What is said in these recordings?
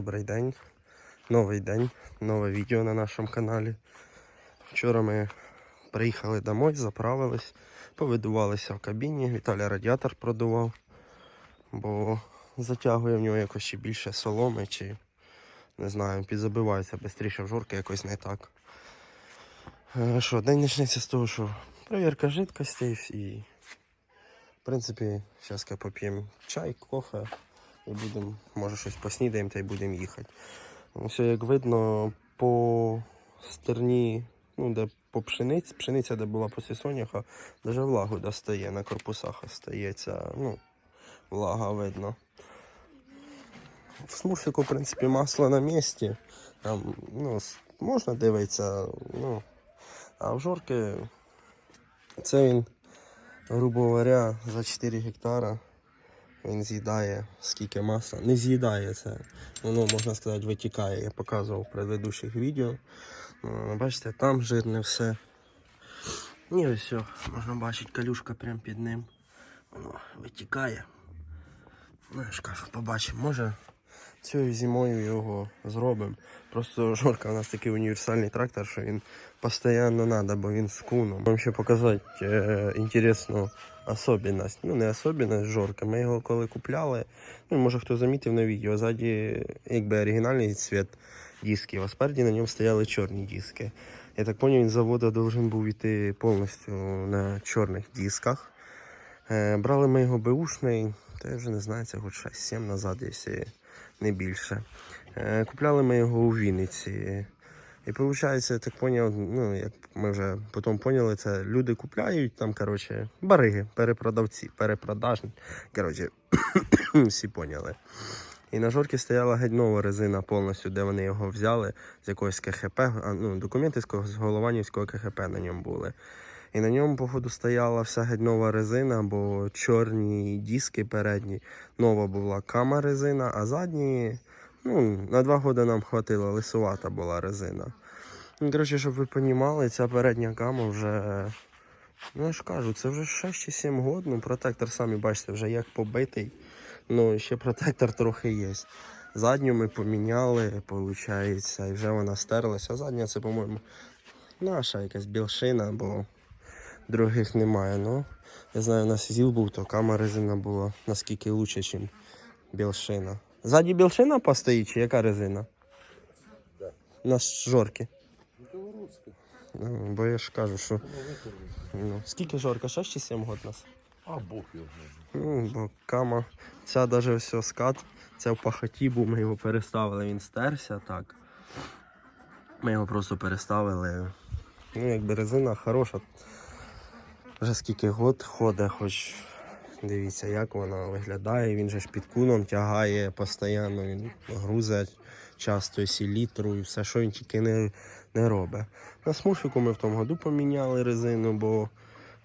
Добрий день, новий день, нове відео на нашому каналі. Вчора ми приїхали домой, заправились, повидувалися в кабіні. Віталя радіатор продував, бо затягує в нього якось ще більше соломи, чи не знаю, підзабивається швидше в жорки якось не так. Е, Що, день почнеться з того, що перевірка жидкостей і в принципі, зараз поп'ємо чай, кофе і будемо, може щось поснідаємо та й будемо їхати. Ну, Все, як видно, по стерні, ну, де по пшениці, пшениця, де була після соняха, навіть влагу достає, на корпусах остається, ну, влага видно. В смурфіку, в принципі, масло на місці. Там, ну, можна дивитися, ну, а в жорки це він, грубо говоря, за 4 гектара він з'їдає скільки масла. Не з'їдає це. Воно, можна сказати, витікає. Я показував в предыдущих відео. Ну, Бачите, там жирне все. І ось все, можна бачити, калюшка прямо під ним. Воно витікає. Ну, я ж кажу, побачимо. Може цією зимою його зробимо. Просто Жорка у нас такий універсальний трактор, що він постійно треба, бо він з куном. Вам ще показати е, інтересну особливість. Ну, не особливість Жорка. Ми його коли купляли, ну, може хто замітив на відео, ззаді якби оригінальний цвіт дисків, а спереді на ньому стояли чорні диски. Я так зрозумів, він з заводу должен був йти повністю на чорних дисках. Е, брали ми його беушний, то я вже не знаю, це хоч 6-7 назад, якщо не більше. Е, купляли ми його у Вінниці. І виходить, я так поняв, ну, як ми вже потім поняли, це люди купляють там, коротше, бариги, перепродавці, перепродажні. Коротше, всі поняли. І на жорки стояла геть нова резина повністю, де вони його взяли з якогось КХП, ну, документи з Голованівського КХП на ньому були. І на ньому, походу, стояла вся геть нова резина, бо чорні диски передні, нова була кама резина, а задні, ну, на два роки нам хватило, лисувата була резина. Ну, коротше, щоб ви розуміли, ця передня кама вже, ну я ж кажу, це вже 6 чи 7 років, ну, протектор, самі бачите, вже як побитий. Ну, ще протектор трохи є. Задню ми поміняли, виходить, і вже вона стерлася. Задня це, по-моєму, наша якась білшина, бо других немає. Ну, я знаю, у нас зіл був, то кама резина була наскільки краще, ніж білшина. Ззаді білшина постоїть, чи яка резина? Да. На жорки. Белорусский. Ну, бо я ж кажу, що ну, скільки жорка? 6 чи 7 років нас? А бог знает. Ну, бо кама, ця даже все скат, це в пахоті був, ми його переставили, він стерся так. Ми його просто переставили. Ну, якби резина хороша. Вже скільки год ходить, хоч дивіться, як вона виглядає. Він же ж під куном тягає постійно, він грузить часто селітру і все, що він тільки не, не робить. На смурфіку ми в тому году поміняли резину, бо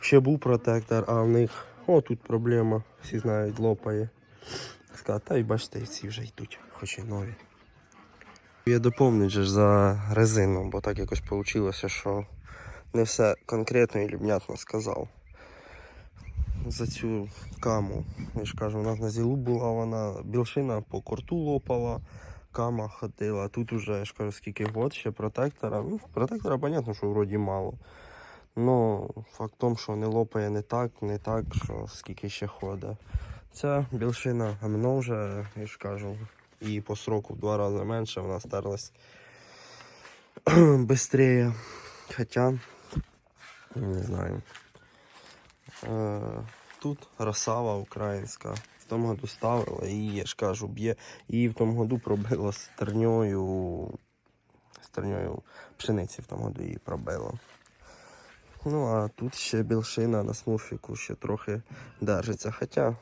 ще був протектор, а в них о, тут проблема, всі знають, лопає. Сказав, та й бачите, ці вже йдуть, хоч і нові. Я доповню ж за резину, бо так якось вийшло, що не все конкретно і внятно сказав. За цю каму. Я ж кажу, у нас на зілу була вона білшина по корту лопала, кама ходила. Тут уже, я ж кажу, скільки год ще протектора. Ну, протектора, понятно, що вроді мало. Ну, факт в тому, що не лопає не так, не так, що скільки ще ходить. Ця білшина гамно вже, я ж кажу, і по сроку в два рази менше, вона стерлась швидше. Хоча, не знаю. Е, тут росава українська. В тому году ставила і, я ж кажу, б'є. Її в тому году пробило стерньою. Стерньою пшениці в тому году її пробило. Ну, а тут ще білшина на смурфіку ще трохи держиться. Хоча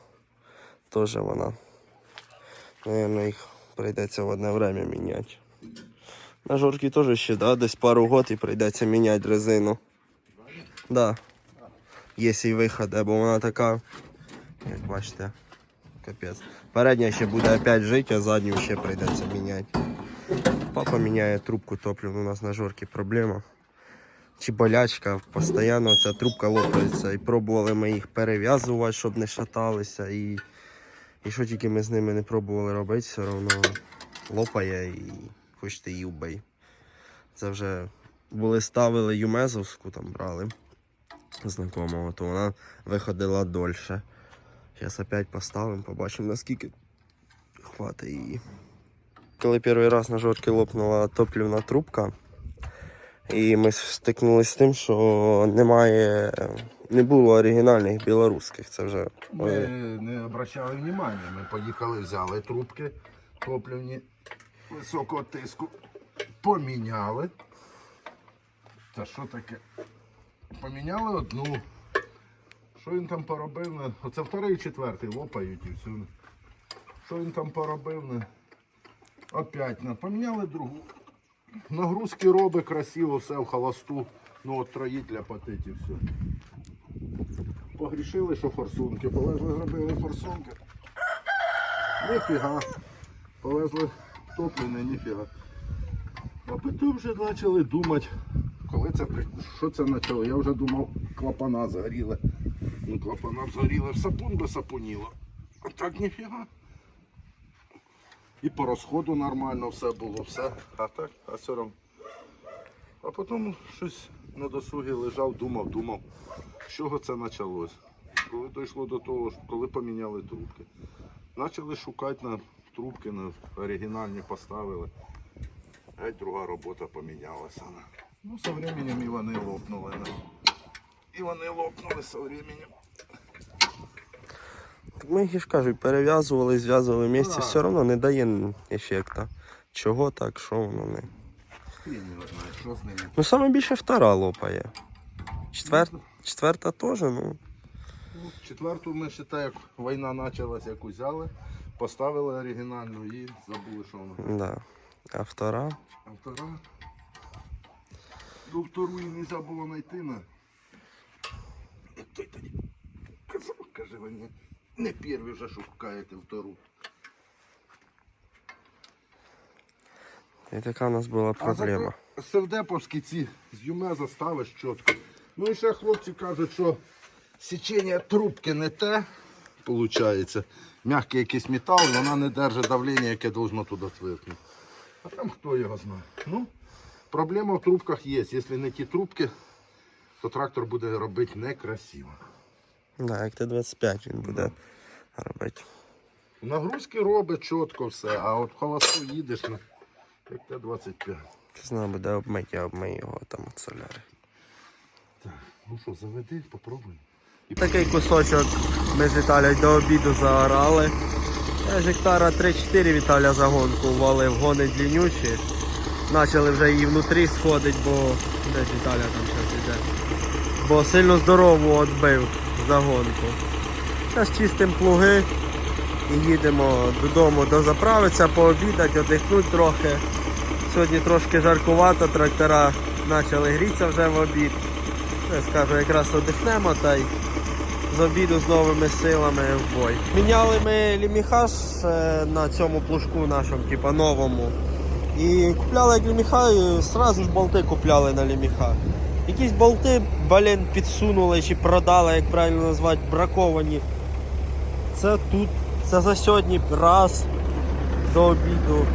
теж вона. Наверно, їх прийдеться в одне время міняти. На жорки теж ще, да, десь пару год і прийдеться міняти резину. Да. Якщо виходить, бо вона така, як бачите, капець. Передня ще буде опять жити, а задню ще прийдеться міняти. Папа міняє трубку топливну, у нас на жорки проблема чи болячка, постійно ця трубка лопається. І пробували ми їх перев'язувати, щоб не шаталися. І, і що тільки ми з ними не пробували робити, все одно лопає і хоч ти її вбий. Це вже були ставили Юмезовську, там брали знакомого, то вона виходила дольше. Зараз опять поставимо, побачимо наскільки хватить її. Коли перший раз на жорки лопнула топлівна трубка, і ми стикнулися з тим, що немає, не було оригінальних білоруських. Це вже Ми не обращали внимання. Ми поїхали, взяли трубки топлівні високого тиску, поміняли. Та що таке? Поміняли одну. Що він там поробив? Оце вторий і четвертий лопають і все. Що він там поробив? Опять не. Поміняли другу. Нагрузки робить красиво, все в холосту. Ну от троїть ляпотить і все. Погрішили, що форсунки, полезли, зробили форсунки. Ніфіга. Полезли топливне, ніфіга. А потім вже почали думати, це що це почало. Я вже думав, клапана згоріли. Ну, клапана згоріли, сапун би сапуніло. А так ніфіга. І по розходу нормально все було, все. А так, а все одно. А потім щось на досугі лежав, думав, думав, з чого це почалось. Коли дійшло до того, коли поміняли трубки. Почали шукати на трубки, на оригінальні поставили. Геть друга робота помінялася. Ну, со временем і вони лопнули. ну. І вони лопнули со временем. Ми ж кажуть, перев'язували, зв'язували місці, Да. все одно не дає ефекта. Чого так, що воно не. Хрень його знає, що з ними. Ну саме більше втора лопає. Четвер... Четверта теж, ну. Ну, Четверту ми ще так, як війна почалась, як узяли, поставили оригінальну і забули, що воно. Да. А втора. А втора. Ну, втору і не можна було знайти на. Тоді каже мені, не перві вже шукаєте втору. І така у нас була проблема. А Севдеповські ці з юме заставиш чітко. Ну і ще хлопці кажуть, що січення трубки не те, виходить. Мягкий якийсь метал, вона не держить давлення, яке должно туди цвикнути. А там хто його знає. Ну, проблема в трубках є. Якщо не ті трубки, то трактор буде робити некрасиво. Да, як Т-25 він буде робити. Нагрузки робить чітко все, а от холосту їдеш на як Т-25. Знаю, буде обмить, я обмию його там от соляри. Так, ну що, заведи, попробуй. Такий кусочок ми з Віталією до обіду загорали. Я ж гектара 3-4 Віталя загонку валив, гони длиннючі. Почали вже її внутрі сходить, бо де ж Віталя там зараз іде. Бо сильно здорову відбив загонку. Зараз чистимо плуги і їдемо додому дозаправитися, пообідати, одихнути трохи. Сьогодні трошки жаркувато, трактора почали грітися вже в обід. Я скажу, якраз одихнемо та й з обіду з новими силами в бой. Міняли ми ліміхаж е, на цьому плужку нашому, типа новому. І купляли як ліміха, і одразу ж болти купляли на ліміха. Якісь болти, блін, підсунули чи продали, як правильно назвати, браковані. Це тут, це за сьогодні раз до обіду.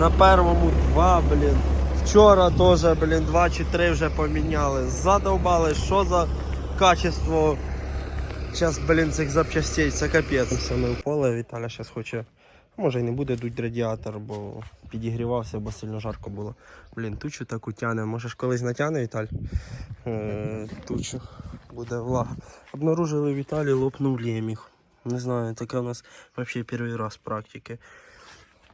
На первому два, блін. Вчора теж, блін, два чи три вже поміняли. Задовбали, що за качество Зараз, блін, цих запчастей, це капець. Ми в поле, Віталя зараз хоче. Може і не буде дуть радіатор, бо підігрівався, бо сильно жарко було. Блін, тучу таку тяне. Може ж колись натягне Віталь? Е, тучу. Буде влага. Обнаружили Віталі, лопнув леміг. Не знаю, таке у нас взагалі перший раз практики.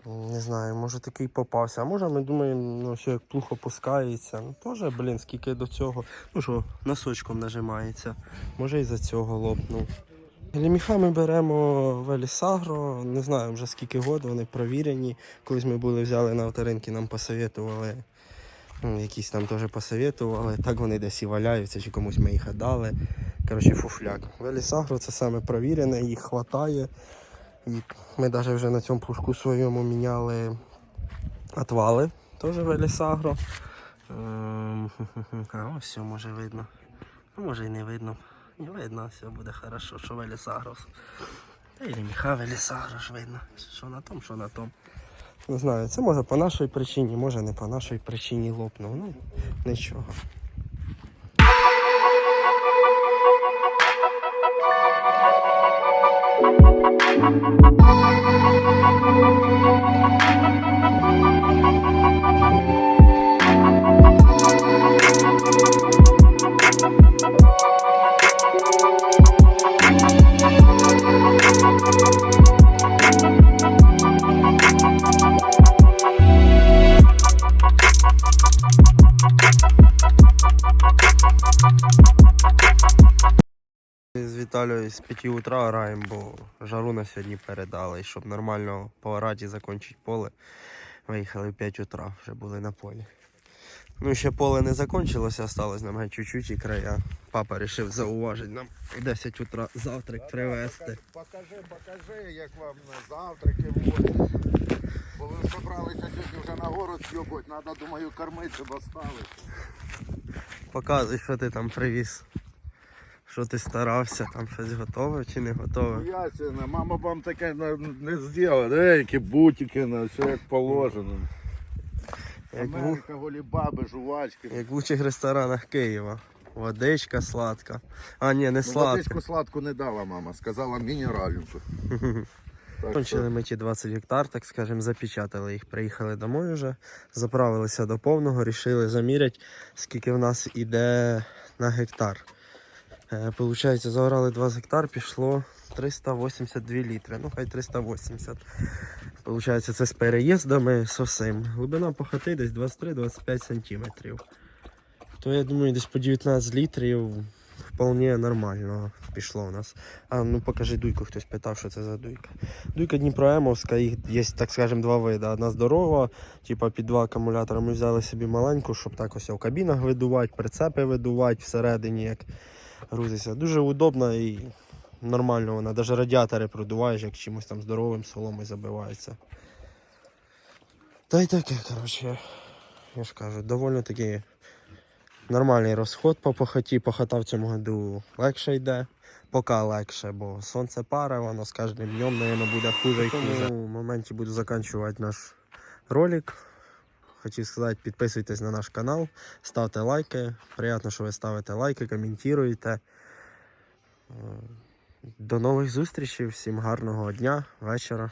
Не знаю, може такий попався. А може ми думаємо, ну, що як плуг опускається. Ну теж, блін, скільки до цього. Ну що, носочком нажимається. Може і за цього лопнув. Ліміха ми беремо в Елісагро, не знаю вже скільки год, вони провірені. Колись ми були взяли на авторинки, нам посоветували. Якісь там теж посоветували. Так вони десь і валяються, чи комусь ми їх дали. Коротше, фуфляк. В Елісагро це саме провірене, їх вистачає. І ми навіть вже на цьому плужку своєму міняли отвали, теж в Елісагро. Ем, ось все може видно. Ну, може і не видно. Не видно, все буде хорошо, що в Елісагро. Та й Міха в Елісагро видно. Що на том, що на том. Не знаю, це може по нашій причині, може не по нашій причині лопнув. Ну, нічого. З 5 утра граємо, бо жару на сьогодні передали. І щоб нормально поорати і закінчити поле. Виїхали в 5 утра, вже були на полі. Ну, ще поле не закінчилося, осталось нам чуть-чуть і края. Папа вирішив зауважити нам 10 утра завтрак привезти. Покажи, покажи, як вам на завтраки возять. Бо ви собралися сьогодні вже на город з'їбать, треба, думаю, кормити, бо стали. Показуй, що ти там привіз. Що ти старався, там щось готове чи не готове. Ну, мама вам таке не, не зробила, які бутики, на все як положено. Як в, Америка, голі баби, жувачки. як в лучших ресторанах Києва. Водичка сладка. А, ні, не Ну, сладка. водичку сладку не дала мама, сказала мінеральненьку. Так Кончили ми ті 20 гектар, так скажемо, запечатали їх. Приїхали домой вже, заправилися до повного, рішили заміряти, скільки в нас іде на гектар. Е, Получається, загорали 20 гектар, пішло 382 літри. Ну, хай 380. Получається, це з переїздами з усім. Глибина похоти десь 23-25 сантиметрів. То я думаю, десь по 19 літрів вполне нормально пішло у нас. А ну покажи дуйку, хтось питав, що це за дуйка. Дуйка Дніпроемовська, їх є, так скажемо, два види. Одна здорова, типа під два акумулятора. Ми взяли собі маленьку, щоб так ось в кабінах видувати, прицепи видувати всередині, як грузиться. Дуже удобна і нормально вона. Навіть радіатори продуваєш, як чимось там здоровим соломою забивається. Та й таке, коротше, я ж кажу, доволі таки нормальний розход по похоті. Похота в цьому году легше йде. Поки легше, бо сонце паре, воно з кожним днем, мабуть, буде хуже і хуже. В цьому моменті буду закінчувати наш ролик. Хотів сказати, підписуйтесь на наш канал, ставте лайки. Приємно, що ви ставите лайки, коментуєте. До нових зустрічей, всім гарного дня, вечора.